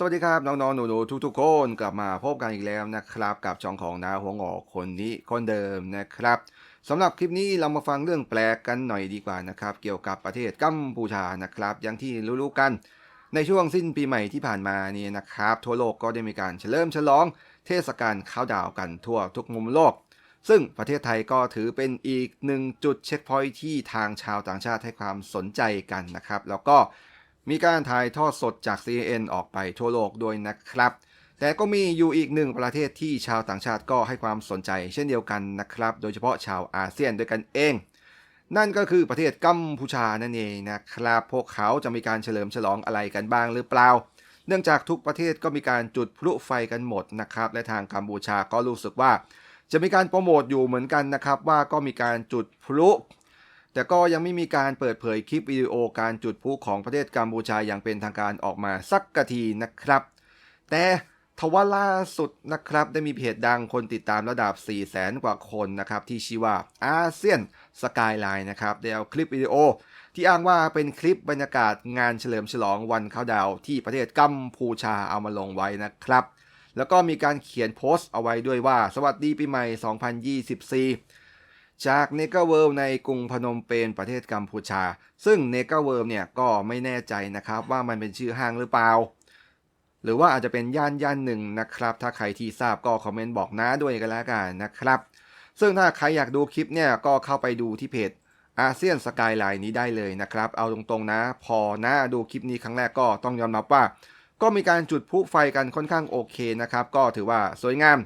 สวัสดีครับ น้องๆ หนูๆ ทุกๆ คนกลับมาพบกันอีกแล้วนะครับ กับช่องของนาหัวงอกคนนี้คนเดิมนะครับสำหรับคลิปนี้เรามาฟังเรื่องแปลกกันหน่อยดีกว่านะครับ เกี่ยวกับประเทศกัมพูชานะครับ อย่างที่รู้ๆกัน ในช่วงสิ้นปีใหม่ที่ผ่านมานี่นะครับ ทั่วโลกก็ได้มีการเฉลิมฉลอง เทศกาลข้าวดาวกันทั่วทุกมุมโลก ซึ่งประเทศไทยก็ถือเป็นอีกหนึ่งจุดเช็คพอยท์ที่ทางชาวต่างชาติให้ความสนใจกันนะครับ แล้วก็ มีการถ่ายทอดสดจาก CNN ออกไปทั่วโลกด้วยนะครับ แต่ก็มีอยู่อีกหนึ่งประเทศที่ชาวต่างชาติก็ให้ความสนใจเช่นเดียวกันนะครับ โดยเฉพาะชาวอาเซียนด้วยกันเอง นั่นก็คือประเทศกัมพูชานั่นเองนะครับ พวกเขาจะมีการเฉลิมฉลองอะไรกันบ้างหรือเปล่า เนื่องจากทุกประเทศก็มีการจุดพลุไฟกันหมดนะครับ และทางกัมพูชาก็รู้สึกว่าจะมีการโปรโมทอยู่เหมือนกันนะครับว่าก็มีการจุดพลุ แต่ก็ยังไม่มีการเปิดเผยคลิปวิดีโอการจุดพลุของประเทศกัมพูชาอย่างเป็นทางการออกมาสักกะทีนะครับ แต่ทว่าล่าสุดนะครับ ได้มีเพจดังคนติดตามระดับ 4 0 0แสนกว่าคนนะครับ ที่ชื่อว่าอาเซียนสกายไลน์นะครับได้เอาคลิปวิดีโอ ที่อ้างว่าเป็นคลิปบรรยากาศงานเฉลิมฉลองวันเข้าดาวที่ประเทศกัมพูชาเอามาลงไว้นะครับ แล้วก็มีการเขียนโพสต์เอาไว้ด้วยว่า สวัสดีปีใหม่ 2024 จากเนกาเวิลในกรุงพนมเปญประเทศกัมพูชา ซึ่งเนกาเวิลเนี่ยก็ไม่แน่ใจนะครับว่ามันเป็นชื่อห้างหรือเปล่า หรือว่าอาจจะเป็นย่านย่านหนึ่งนะครับ ถ้าใครที่ทราบก็คอมเมนต์บอกน้าด้วยกันแล้วกันนะครับ ซึ่งถ้าใครอยากดูคลิปเนี่ยก็เข้าไปดูที่เพจอาเซียนสกายไลน์นี้ได้เลยนะครับ เอาตรงๆนะ พอหน้าดูคลิปนี้ครั้งแรกก็ต้องยอมรับว่า ก็มีการจุดพลุไฟกันค่อนข้างโอเคนะครับ ก็ถือว่าสวยงาม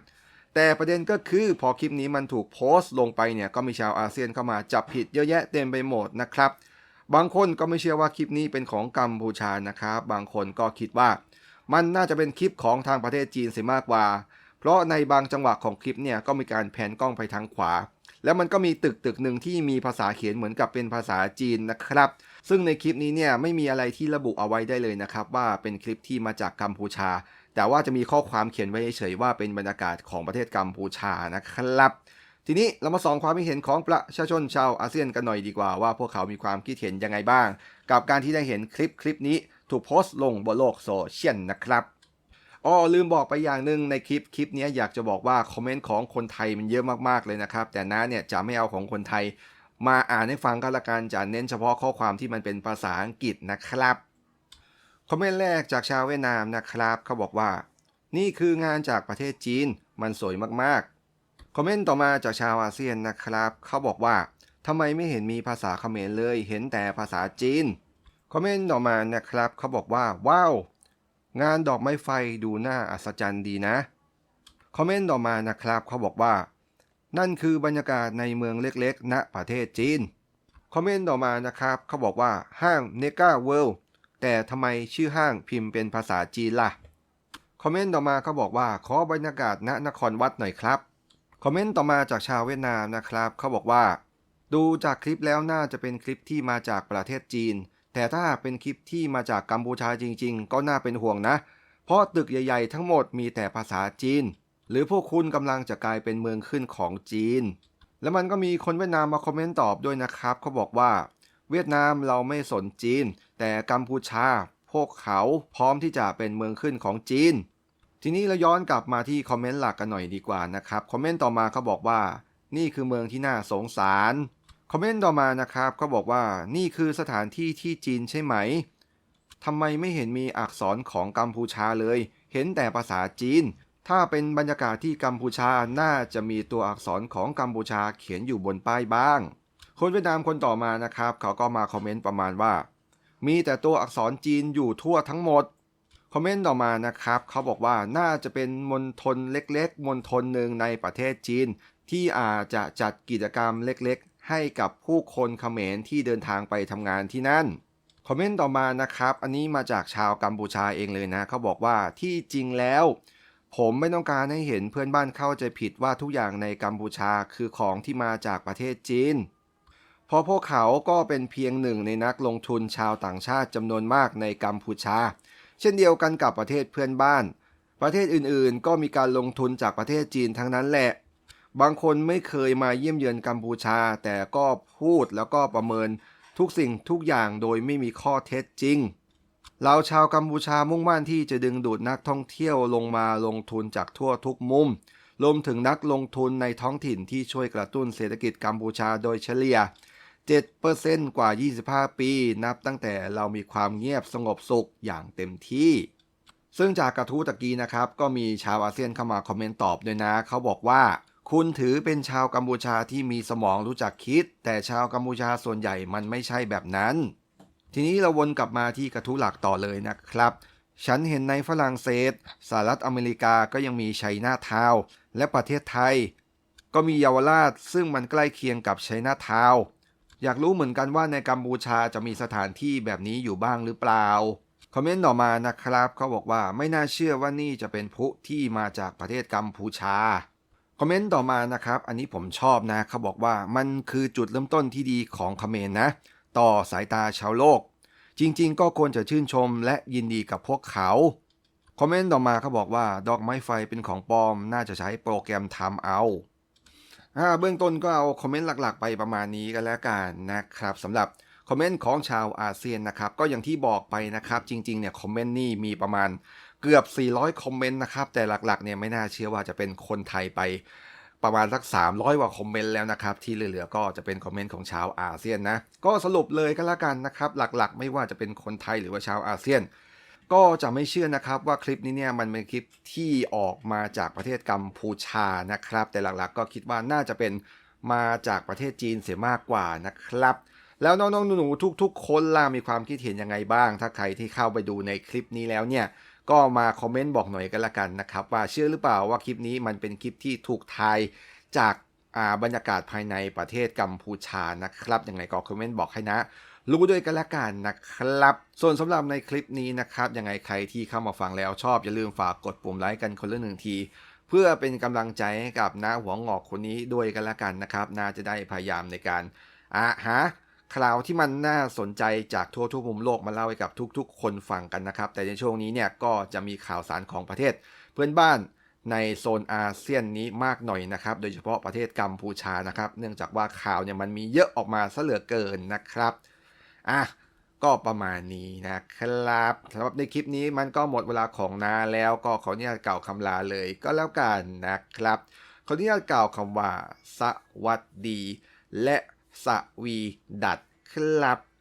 แต่ประเด็นก็คือพอคลิปนี้มันถูกโพสต์ลงไปเนี่ยก็มีชาวอาเซียนเข้ามาจับผิดเยอะแยะเต็มไปหมดนะครับ บางคนก็ไม่เชื่อว่าคลิปนี้เป็นของกัมพูชานะครับ บางคนก็คิดว่า มันน่าจะเป็นคลิปของทางประเทศจีนเสียมากกว่า เพราะในบางจังหวะของคลิปเนี่ยก็มีการแผนกล้องไปทางขวา แล้วมันก็มีตึกตึกหนึ่งที่มีภาษาเขียนเหมือนกับเป็นภาษาจีนนะครับ ซึ่งในคลิปนี้เนี่ยไม่มีอะไรที่ระบุเอาไว้ได้เลยนะครับ ว่าเป็นคลิปที่มาจากกัมพูชา แต่ว่าจะมีข้อความเขียนไว้เฉยว่าเป็นบรรยากาศของประเทศกัมพูชานะครับ ทีนี้เรามาส่องความคิดเห็นของประชาชนชาวอาเซียนกันหน่อยดีกว่าว่าพวกเขามีความคิดเห็นยังไงบ้าง กับการที่ได้เห็นคลิปคลิปนี้ถูกโพสต์ลงบนโลกโซเชียลนะครับอ๋อลืมบอกไปอย่างหนึ่งในคลิปคลิปนี้อยากจะบอกว่าคอมเมนต์ของคนไทยมันเยอะมากๆเลยนะครับ แต่น้าเนี่ยจะไม่เอาของคนไทย มาอ่านให้ฟังก็แล้วกันจะเน้นเฉพาะข้อความที่มันเป็นภาษาอังกฤษนะครับ คอมเมนต์แรกจากชาวเวียดนามนะครับ เขาบอกว่า นี่คืองานจากประเทศจีน มันสวยมากๆ คอมเมนต์ต่อมาจากชาวอาเซียนนะครับ เขาบอกว่าทำไมไม่เห็นมีภาษาเขมรเลย เห็นแต่ภาษาจีน คอมเมนต์ต่อมานะครับ เขาบอกว่า ว้าว งานดอกไม้ไฟดูน่าอัศจรรย์ดีนะ คอมเมนต์ต่อมานะครับ เขาบอกว่า นั่นคือบรรยากาศในเมืองเล็กๆ ณ ประเทศจีน คอมเมนต์ต่อมานะครับ เขาบอกว่าห้างเนกาเวิลด์ แต่ทำไมชื่อห้างพิมพ์เป็นภาษาจีนล่ะ คอมเมนต์ต่อมาเขาบอกว่าขอบรรยากาศณนครวัดหน่อยครับ คอมเมนต์ต่อมาจากชาวเวียดนามนะครับ เขาบอกว่า ดูจากคลิปแล้วน่าจะเป็นคลิปที่มาจากประเทศจีน แต่ถ้าเป็นคลิปที่มาจากกัมพูชาจริง ๆ ก็น่าเป็นห่วงนะ เพราะตึกใหญ่ ๆ ทั้งหมดมีแต่ภาษาจีน หรือพวกคุณกำลังจะกลายเป็นเมืองขึ้นของจีน แล้วมันก็มีคนเวียดนามมาคอมเมนต์ตอบด้วยนะครับเขาบอกว่า เวียดนามเราไม่สนจีน แต่กัมพูชา พวกเขาพร้อมที่จะเป็นเมืองขึ้นของจีน ทีนี้เราย้อนกลับมาที่คอมเมนต์หลักกันหน่อยดีกว่านะครับคอมเมนต์ต่อมาเขาบอกว่า นี่คือเมืองที่น่าสงสารคอมเมนต์ต่อมานะครับเขาบอกว่านี่คือสถานที่ที่จีนใช่ไหมทำไมไม่เห็นมีอักษรของกัมพูชาเลย เห็นแต่ภาษาจีน ถ้าเป็นบรรยากาศที่กัมพูชาน่าจะมีตัวอักษรของกัมพูชาเขียนอยู่บนป้ายบ้าง คนเวียดนามคนต่อมานะครับ เขาก็มาคอมเมนต์ประมาณว่า มีแต่ตัวอักษรจีนอยู่ทั่วทั้งหมด คอมเมนต์ต่อมานะครับ เขาบอกว่าน่าจะเป็นมณฑลเล็กๆมณฑลหนึ่งในประเทศจีน ที่อาจจะจัดกิจกรรมเล็กๆ ให้กับผู้คนเขมรที่เดินทางไปทำงานที่นั่นคอมเมนต์ต่อมานะครับ อันนี้มาจากชาวกัมพูชาเองเลยนะ เขาบอกว่าที่จริงแล้ว ผมไม่ต้องการให้เห็นเพื่อนบ้านเข้าใจผิดว่าทุกอย่างในกัมพูชาคือของที่มาจากประเทศจีน ราะพวกเขาก็เป็นเพียงหนึ่งในนักลงทุนชาวต่างชาติจำนวนมากในกัมพูชา เช่นเดียวกันกับประเทศเพื่อนบ้าน ประเทศอื่นๆ ก็มีการลงทุนจากประเทศจีนทั้งนั้นแหละ บางคนไม่เคยมาเยี่ยมเยือนกัมพูชา แต่ก็พูดแล้วก็ประเมินทุกสิ่งทุกอย่างโดยไม่มีข้อเท็จจริง เราชาวกัมพูชามุ่งมั่นที่จะดึงดูดนักท่องเที่ยวลงมาลงทุนจากทั่วทุกมุม รวมถึงนักลงทุนในท้องถิ่นที่ช่วยกระตุ้นเศรษฐกิจกัมพูชาโดยเฉลี่ย 7%กว่า 25 ปี นับตั้งแต่เรามีความเงียบสงบสุขอย่างเต็มที่ ซึ่งจากกระทู้ตะกี้นะครับ ก็มีชาวอาเซียนเข้ามาคอมเมนต์ตอบด้วยนะ เขาบอกว่า คุณถือเป็นชาวกัมพูชาที่มีสมองรู้จักคิด แต่ชาวกัมพูชาส่วนใหญ่มันไม่ใช่แบบนั้น ทีนี้เราวนกลับมาที่กระทู้หลักต่อเลยนะครับ ฉันเห็นในฝรั่งเศสสหรัฐอเมริกาก็ยังมีไชน่าทาวและประเทศไทย ก็มีเยาวราชซึ่งมันใกล้เคียงกับไชน่าทาว อยากรู้เหมือนกันว่าในกัมพูชาจะมีสถานที่แบบนี้อยู่บ้างหรือเปล่า คอมเมนต์ต่อมานะครับ เขาบอกว่าไม่น่าเชื่อว่านี่จะเป็นพลุที่มาจากประเทศกัมพูชา คอมเมนต์ต่อมานะครับ อันนี้ผมชอบนะ เขาบอกว่ามันคือจุดเริ่มต้นที่ดีของคอมเขมรนะ ต่อสายตาชาวโลก จริงๆ ก็ควรจะชื่นชมและยินดีกับพวกเขา คอมเมนต์ต่อมาเขาบอกว่าดอกไม้ไฟเป็นของปลอม น่าจะใช้โปรแกรมทำเอา อ่าเบื้องต้นก็เอาคอมเมนต์หลักๆ ไปประมาณนี้กันแล้วกันนะครับสำหรับคอมเมนต์ของชาวอาเซียนนะครับ ก็อย่างที่บอกไปนะครับ จริงๆเนี่ยคอมเมนต์นี่มีประมาณเกือบ 400 คอมเมนต์นะครับ แต่หลักๆเนี่ยไม่น่าเชื่อว่าจะเป็นคนไทยไปประมาณสัก 300 กว่าคอมเมนต์แล้วนะครับ ที่เหลือๆก็จะเป็นคอมเมนต์ของชาวอาเซียนนะ ก็สรุปเลยก็แล้วกันนะครับ หลักๆ ไม่ว่าจะเป็นคนไทยหรือว่าชาวอาเซียน ก็จะไม่เชื่อนะครับว่าคลิปนี้เนี่ยมันเป็นคลิปที่ออกมาจากประเทศกัมพูชานะครับ แต่หลักๆก็คิดว่าน่าจะเป็นมาจากประเทศจีนเสียมากกว่านะครับ แล้วน้องๆหนูๆทุก ๆ คนล่ะมีความคิดเห็นยังไงบ้าง ถ้าใครที่เข้าไปดูในคลิปนี้แล้วเนี่ยก็มาคอมเมนต์บอกหน่อยกันละกันนะครับว่าเชื่อหรือเปล่าว่าคลิปนี้มันเป็นคลิปที่ถูกทายจากอ่าบรรยากาศภายในประเทศกัมพูชานะครับยังไงก็คอมเมนต์บอกให้นะ รู้ด้วยกันละกันนะครับ ส่วนสำหรับในคลิปนี้นะครับยังไงใครที่เข้ามาฟังแล้วชอบอย่าลืมฝากกดปุ่มไลค์กันคนละหนึ่งที เพื่อเป็นกำลังใจให้กับน้าหัวงอกคนนี้ด้วยกันละกันนะครับน่าจะได้พยายามในการอ่าหาข่าวที่มันน่าสนใจจากทั่วทุกมุมโลกมาเล่าให้กับทุกๆ คนฟังกันนะครับ แต่ในช่วงนี้เนี่ยก็จะมีข่าวสารของประเทศ เพื่อนบ้านในโซนอาเซียนนี้มากหน่อยนะครับ โดยเฉพาะประเทศกัมพูชานะครับ เนื่องจากว่าข่าวเนี่ยมันมีเยอะออกมาซะเหลือเกินนะครับ อะก็ประมาณนี้นะครับสำหรับในคลิปนี้มันก็หมดเวลาของนาแล้วก็ขออนุญาตกล่าวคำลาเลยก็แล้วกันนะครับ ขออนุญาตกล่าวคำว่า สวัสดี และสวีดัดครับ